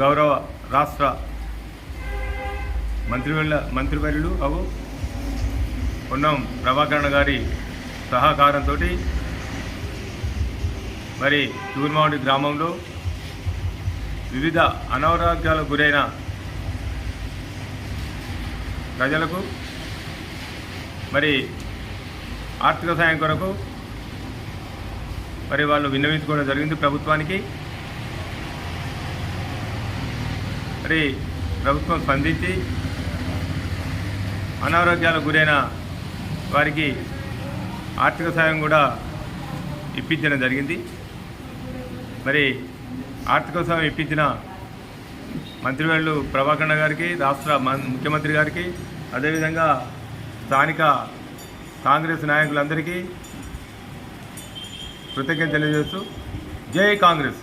గౌరవ రాష్ట్ర మంత్రివర్ల మంత్రివర్యులు అవు పొన్నం ప్రభాకరణ గారి సహకారంతో మరి తూర్మావడి గ్రామంలో వివిధ అనారోగ్యాలకు గురైన ప్రజలకు మరి ఆర్థిక సాయం కొరకు మరి వాళ్ళు విన్నవించుకోవడం జరిగింది ప్రభుత్వానికి. రాత్రి ప్రభుత్వం స్పందించి అనారోగ్యాలకు గురైన వారికి ఆర్థిక సాయం కూడా ఇప్పించడం జరిగింది. మరి ఆర్థిక సాయం ఇప్పించిన మంత్రివేళ్ళు ప్రభాకరణ గారికి రాష్ట్ర ముఖ్యమంత్రి గారికి అదేవిధంగా స్థానిక కాంగ్రెస్ నాయకులందరికీ కృతజ్ఞత తెలియజేస్తూ జై కాంగ్రెస్.